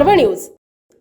पर्व न्यूज.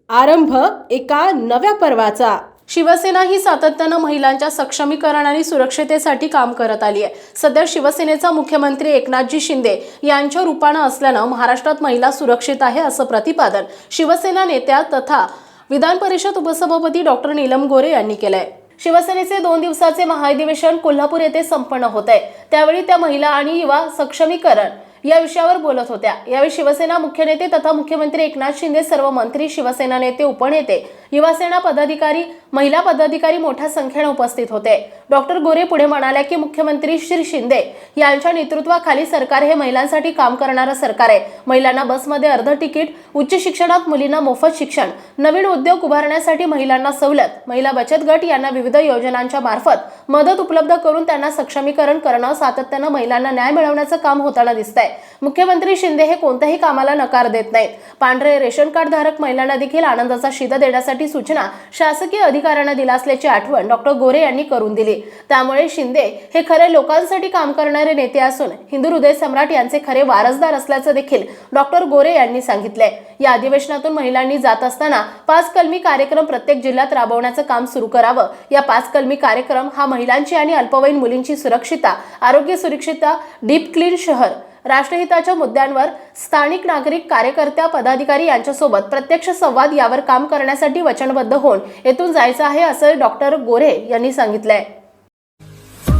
आरंभ एका नव्या पर्वाचा. शिवसेना ही सातत्यानं महिलांच्या सक्षमीकरण आणि सुरक्षतेसाठी काम करत आली आहे सध्या शिवसेनेचा मुख्यमंत्री एकनाथजी शिंदे यांच्या रूपानं असल्यानं महाराष्ट्रात महिला सुरक्षित आहे असं प्रतिपादन शिवसेना नेत्या तथा विधान परिषद उपसभापती डॉक्टर नीलम गोरे यांनी केलंय. शिवसेनेचे दोन दिवसाचे महाअधिवेशन कोल्हापूर येथे संपन्न होत आहे त्यावेळी त्या महिला आणि युवा सक्षमीकरण या विषयावर बोलत होत्या. यावेळी शिवसेना मुख्य नेते तथा मुख्यमंत्री एकनाथ शिंदे सर्व मंत्री शिवसेना नेते उपनेते युवासेना पदाधिकारी महिला पदाधिकारी मोठ्या संख्येने उपस्थित होते. डॉक्टर गोरे पुढे म्हणाल्या की मुख्यमंत्री श्री शिंदे यांच्या नेतृत्वाखाली सरकार हे महिलांसाठी काम करणारं सरकार आहे. महिलांना बसमध्ये अर्ध तिकीट उच्च शिक्षणात मुलींना मोफत शिक्षण नवीन उद्योग उभारण्यासाठी महिलांना सवलत महिला बचत गट यांना विविध योजनांच्या मार्फत मदत उपलब्ध करून त्यांना सक्षमीकरण करणं सातत्यानं महिलांना न्याय मिळवण्याचं काम होताना दिसतंय. मुख्यमंत्री शिंदे हे कोणत्याही कामाला नकार देत नाहीत. पांढरे रेशन कार्ड धारक महिलांना देखील आनंदाचा शिदा देण्यासाठी सूचना शासकीय अधिकाऱ्यांना दिला असल्याची आठवण डॉक्टर गोरे यांनी करून दिली. त्यामुळे शिंदे हे खरे लोकांसाठी काम करणारे नेते असून हिंदू हृदय सम्राट यांचे खरे वारसदार असल्याचं देखील डॉक्टर गोरे यांनी सांगितलंय. या अधिवेशनातून महिलांनी जात असताना पाच कलमी कार्यक्रम प्रत्येक जिल्ह्यात राबवण्याचं काम सुरू करावं. या पाच कलमी कार्यक्रम हा महिलांची आणि अल्पवयीन मुलींची सुरक्षिता आरोग्य सुरक्षितता डीप क्लीन शहर राष्ट्रहिताच्या मुद्द्यांवर स्थानिक नागरिक कार्यकर्त्या पदाधिकारी यांच्यासोबत प्रत्यक्ष संवाद यावर काम करण्यासाठी वचनबद्ध होऊन येथून जायचं आहे असं डॉक्टर गोरे यांनी सांगितलंय.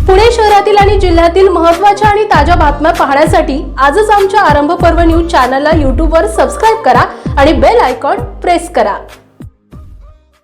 पुणे शहरातील आणि जिल्ह्यातील महत्त्वाच्या आणि ताज्या बातम्या पाहण्यासाठी आजच आमच्या आरंभ पर्व न्यूज चॅनलला यूट्यूबवर सबस्क्राईब करा आणि बेल आयकॉन प्रेस करा.